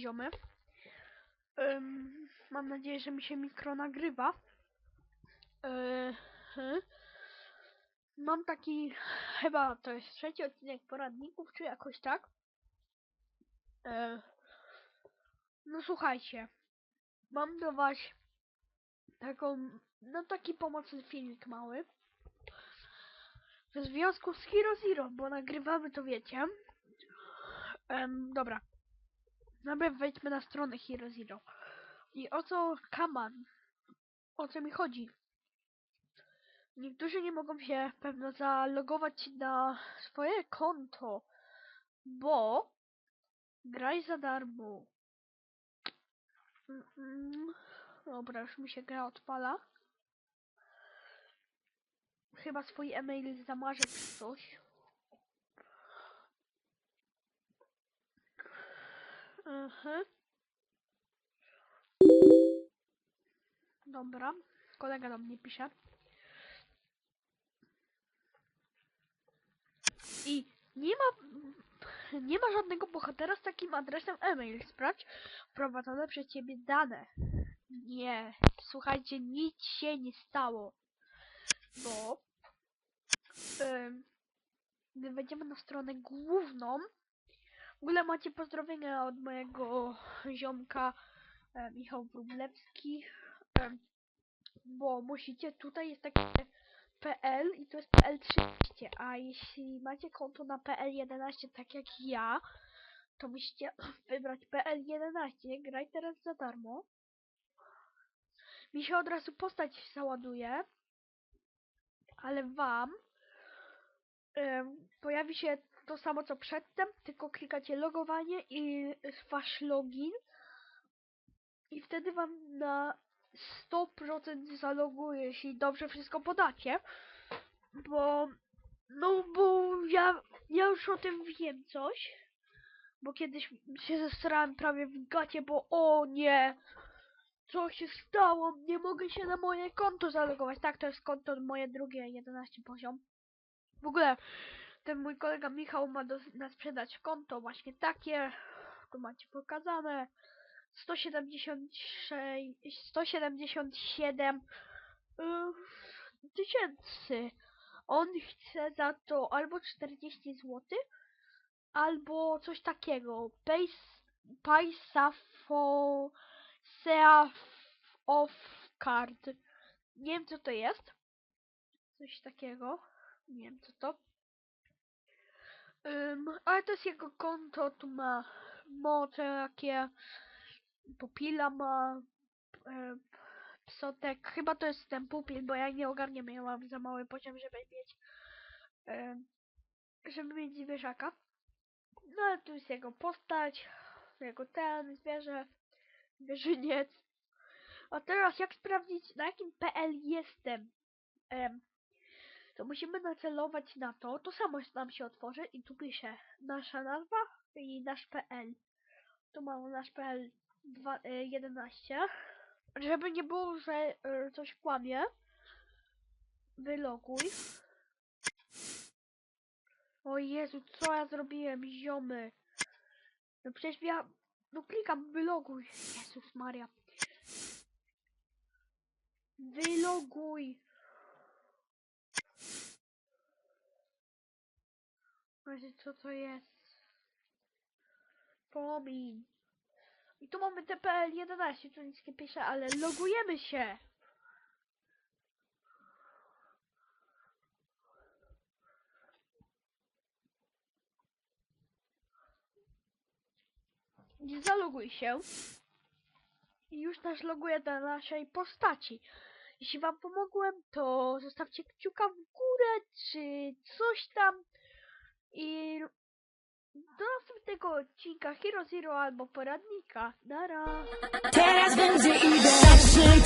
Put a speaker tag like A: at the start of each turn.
A: ziomy. Ym, mam nadzieję, że mi się mikro nagrywa. Mam taki, chyba to jest trzeci odcinek poradników, czy jakoś tak. Yy, no słuchajcie, mam do was taką, no taki pomocny filmik mały. W związku z Hero Zero, bo nagrywamy to wiecie. Dobra. Najpierw wejdźmy na stronę Hero Zero. I o co kaman? O co mi chodzi? Niektórzy nie mogą się pewno zalogować na swoje konto, bo graj za darmo. Dobra, już mi się gra odpala. Chyba swój e-mail zamarzę czy coś. Mhm. Dobra, kolega do mnie pisze. I nie ma nie ma żadnego bohatera z takim adresem e-mail. Sprawdź wprowadzone przez ciebie dane. Nie, słuchajcie, nic się nie stało. Bo em, gdy wejdziemy na stronę główną, w ogóle macie pozdrowienia od mojego ziomka e, Michał Wróblewski, em, bo musicie, tutaj jest takie PL i to jest PL 13, a jeśli macie konto na PL 11 tak jak ja, to musicie wybrać PL 11, graj teraz za darmo. Mi się od razu postać załaduje, ale wam em, pojawi się to samo co przedtem, tylko klikacie logowanie i wasz login. I wtedy wam na 100% zaloguje, jeśli dobrze wszystko podacie, bo no bo ja, ja już o tym wiem coś, bo kiedyś się zesrałem prawie w gacie, bo o nie, co się stało, nie mogę się na moje konto zalogować, tak to jest konto moje drugie 11 poziom. W ogóle ten mój kolega Michał ma do, na sprzedać konto właśnie takie. Tu macie pokazane. 176, 177 yy, tysięcy. On chce za to albo 40 zł, albo coś takiego. Pace, Paisafo, Seaf of Card. Nie wiem co to jest. Coś takiego. Nie wiem co to. Ym, ale to jest jego konto, tu ma moce jakie, pupila ma, e, psotek, chyba to jest ten pupil, bo ja nie ogarniam, ja mam za mały poziom, żeby mieć, e, żeby mieć zwierzaka. No ale tu jest jego postać, jego ten, zwierzę, zwierzyniec. A teraz jak sprawdzić, na jakim PL jestem? Em, to musimy nacelować na to, to samo nam się otworzy i tu pisze nasza nazwa i nasz PL. Tu mamy nasz PL dwa- y, 11. Żeby nie było, że y, coś kłamie, wyloguj. O Jezu, co ja zrobiłem, ziomy? No przecież ja, no klikam wyloguj. Jezus Maria. Wyloguj. Właśnie co to jest? Pomin. I tu mamy TPL 11, tu nic nie pisze, ale logujemy się. Zaloguj się. I już nas loguje do naszej postaci. Jeśli wam pomogłem, to zostawcie kciuka w górę, czy coś tam. I do następnego odcinka Hero Zero albo poradnika. Nara!
B: Teraz będzie idealny